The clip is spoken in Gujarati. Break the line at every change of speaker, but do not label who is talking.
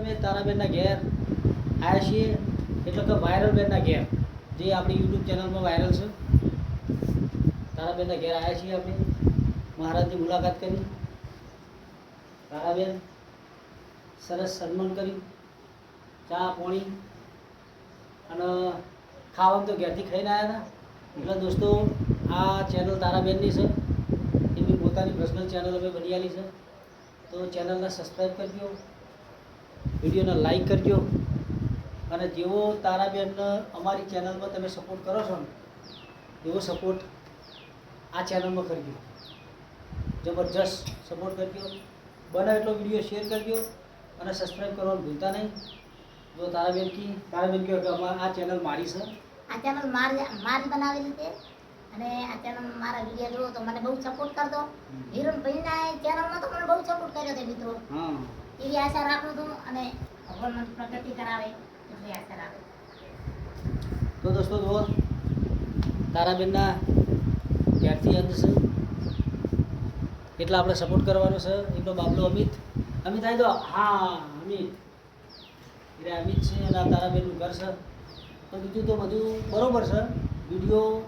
અમે તારાબેનના ઘેર આવ્યા છીએ, એટલે કે વાયરલ બેનના ઘેર, જે આપણી યુટ્યુબ ચેનલમાં વાયરલ છે. તારાબેનના ઘેર આવ્યા છીએ આપણે, મહારાજની મુલાકાત કરી. તારાબેન સરસ સન્માન કર્યું ચા પોણી, અને ખાવાનું તો ઘેરથી ખાઈને આવ્યા હતા. એટલે દોસ્તો, આ ચેનલ તારાબેનની છે. એમની પોતાની પર્સનલ ચેનલ અમે બની આલી છે. તો ચેનલને સબસ્ક્રાઈબ કરજો. વિડીયોને લાઈક કરજો. અને જેવો તારાબેનને અમારી ચેનલમાં તમે સપોર્ટ કરો છો ને એવો સપોર્ટ આ ચેનલમાં કરજો. જબરજસ્ત સપોર્ટ કરજો. બને એટલો વીડિયો શેર કરજો અને સબસ્ક્રાઈબ કરવાનું ભૂલતા નહીં. જો તારાબેન કી તારાબેન કહો કે અમાર આ ચેનલ મારી છે.
આ ચેનલ મારી મારી બનાવેલી છે. અને આ ચેનલ મારા વીડિયો જોવો તો મને બહુ સપોર્ટ કરતો હિરણભાઈના ચેનલમાં તો મને બહુ સપોર્ટ કર્યો છે મિત્રો.
હા.
એવી આશા રાખું છું અને ભગવાન પ્રગતિ કરાવે એટલી આશા રાખું.
તો દોસ્તો જુઓ તારાબેનના ક્યારથી અંત છે. એટલે આપણે સપોર્ટ કરવાનો છે? એમનો બાબલો અમિત. અમિત આવી દો. હા, અમિત. એટલે અમિત છે આ તારાબેનનું ઘર છે. તો બીજું તો બધું બરોબર છે. વીડિયો